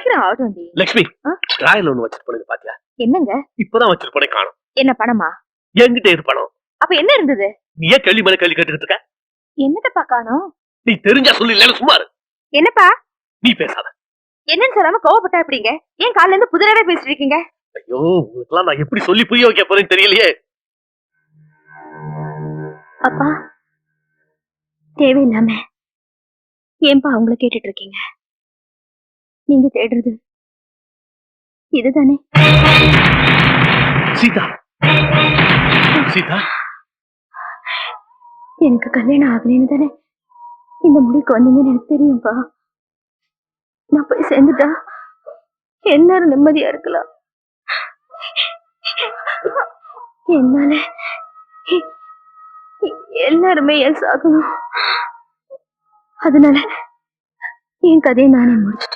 சீக்கிரம் ஆகட்டும் டி லட்சுமி ஆ? டிராயல் ஒண்ணு வச்சிருப்பேன் பாத்தியா? என்னங்க? இப்பதான் வச்சிருப்பேனே காணும். என்ன பணமா? என்கிட்ட இரு பணம்? அப்ப என்ன இருந்தது? நீ ஏன் கேள்வி மேல கேள்வி கேட்டுக்கிட்டு இருக்க? என்னத்தப்பா காணோம்? நீ தெரிஞ்சா சொல்லி இல்லைன்னு சும்மா இரு. என்னப்பா? நீ பேசாத. என்னன்னு சொல்லாம கோவப்பட்டா எப்படிங்க? ஏன் காலைல இருந்து புதிரடா பேசிட்டு இருக்கீங்க? ஐயோ உங்களுக்கெல்லாம் நான் எப்படி சொல்லி புரிய வைக்க போறேன்னு தெரியலையே. அப்பா தேவையில்லாம ஏன்பா அவங்கள கேட்டுட்டு இருக்கீங்க? நீங்க தேடுறது. இதுதானே? சீதா. சீதா. எனக்கு கல்யாணம் ஆகலைன்னு தானே? இந்த முடிக்கு வந்தீங்கன்னு எனக்கு தெரியும்பா. நான் போய் சேர்ந்துட்டா எல்லாரும் நிம்மதியா இருக்கலாம். என்னால எல்லாருமே என் சாகணும் அதனால என் கதையை நானே முடிச்சிட்டேன்